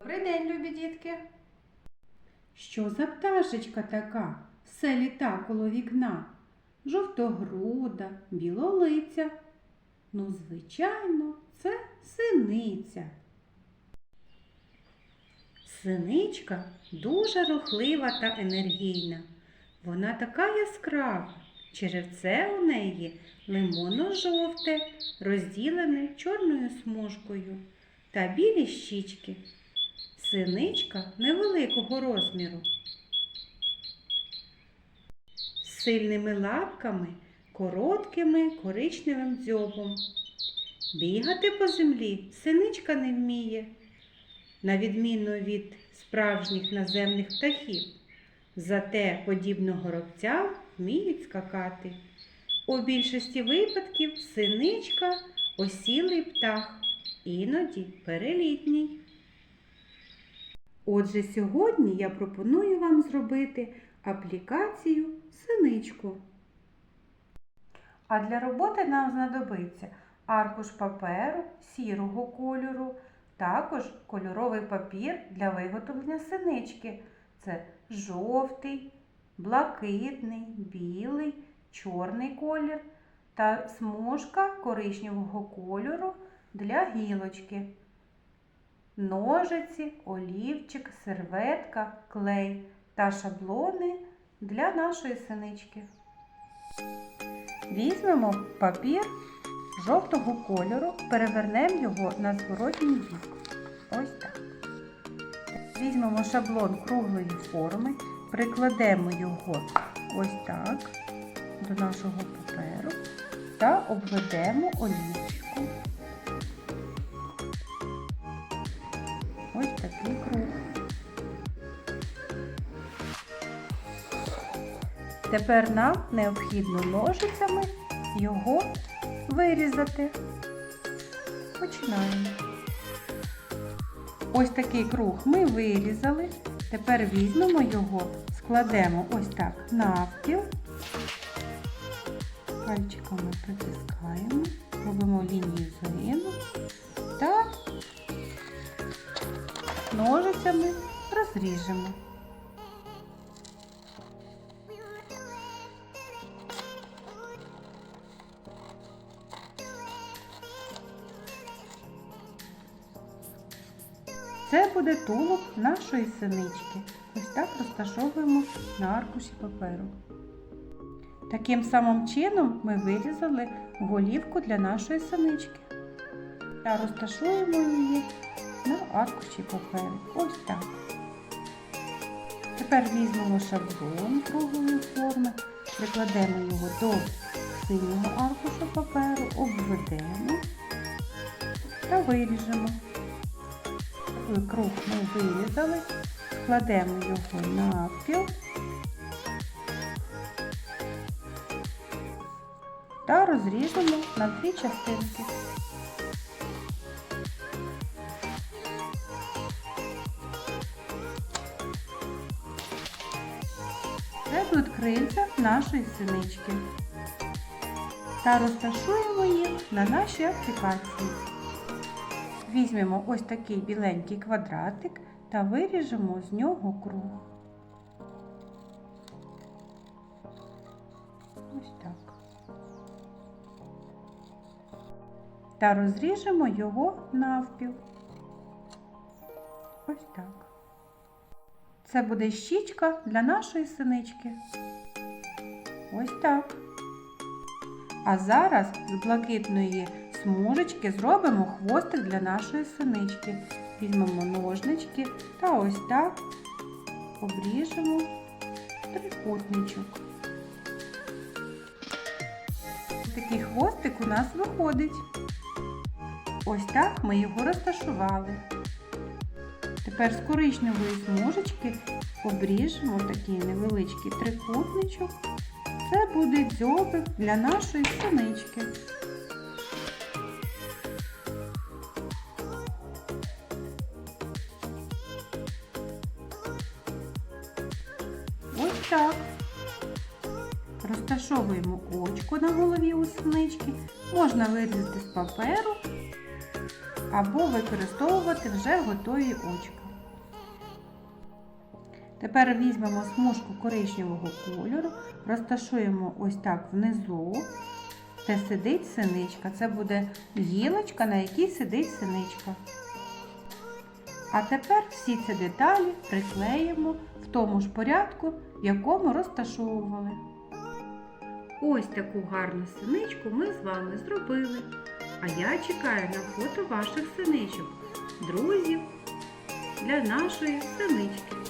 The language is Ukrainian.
Добрий день, любі дітки. Що за пташечка така? Все літа коло вікна, жовтогруда, білолиця. Ну, звичайно, це синиця. Синичка дуже рухлива та енергійна. Вона така яскрава. Черевце у неї лимонно-жовте, розділене чорною смужкою та білі щічки. Синичка невеликого розміру. З сильними лапками, короткими коричневим дзьобом. Бігати по землі синичка не вміє, на відміну від справжніх наземних птахів. Зате, подібно горобцям, вміють скакати. У більшості випадків синичка осілий птах, іноді перелітній. Отже, сьогодні я пропоную вам зробити аплікацію синичку. А для роботи нам знадобиться аркуш паперу сірого кольору, також кольоровий папір для виготовлення синички. Це жовтий, блакитний, білий, чорний колір та смужка коричневого кольору для гілочки ножиці, олівчик, серветка, клей та шаблони для нашої синички. Візьмемо папір жовтого кольору, перевернемо його на зворотній бік. Ось так. Візьмемо шаблон круглої форми, прикладемо його ось так до нашого паперу та обведемо олівчиком. Тепер нам необхідно ножицями його вирізати. Починаємо. Ось такий круг ми вирізали. Тепер візьмемо його, складемо ось так навпіл. Пальчиками притискаємо, робимо лінію згину та ножицями розріжемо. Це буде тулуб нашої синички. Ось так розташовуємо на аркуші паперу. Таким самим чином ми вирізали голівку для нашої синички та розташуємо її на аркуші паперу. Ось так. Тепер візьмемо шаблон круглої форми, прикладемо його до синього аркушу паперу, обведемо та виріжемо. Круг ми вирізали, складемо його навпіл та розріжемо на дві частинки. Це будуть крильця нашої синички. Та розташуємо їх на нашій аплікації. Візьмемо ось такий біленький квадратик та виріжемо з нього круг. Ось так. Та розріжемо його навпіл. Ось так. Це буде щічка для нашої синички. Ось так. А зараз з блакитної смужечки зробимо хвостик для нашої синички. Візьмемо ножнички та ось так обріжемо трикутничок. Такий хвостик у нас виходить. Ось так ми його розташували. Тепер з коричневої смужечки обріжемо такий невеличкий трикутничок. Це буде дзьобик для нашої синички. Ось так. Розташовуємо очко на голові у синички. Можна вирізати з паперу або використовувати вже готові очка. Тепер візьмемо смужку коричневого кольору, розташуємо ось так внизу, де сидить синичка. Це буде гілочка, на якій сидить синичка. А тепер всі ці деталі приклеїмо в тому ж порядку, в якому розташовували. Ось таку гарну синичку ми з вами зробили. А я чекаю на фото ваших синичок, друзів для нашої синички.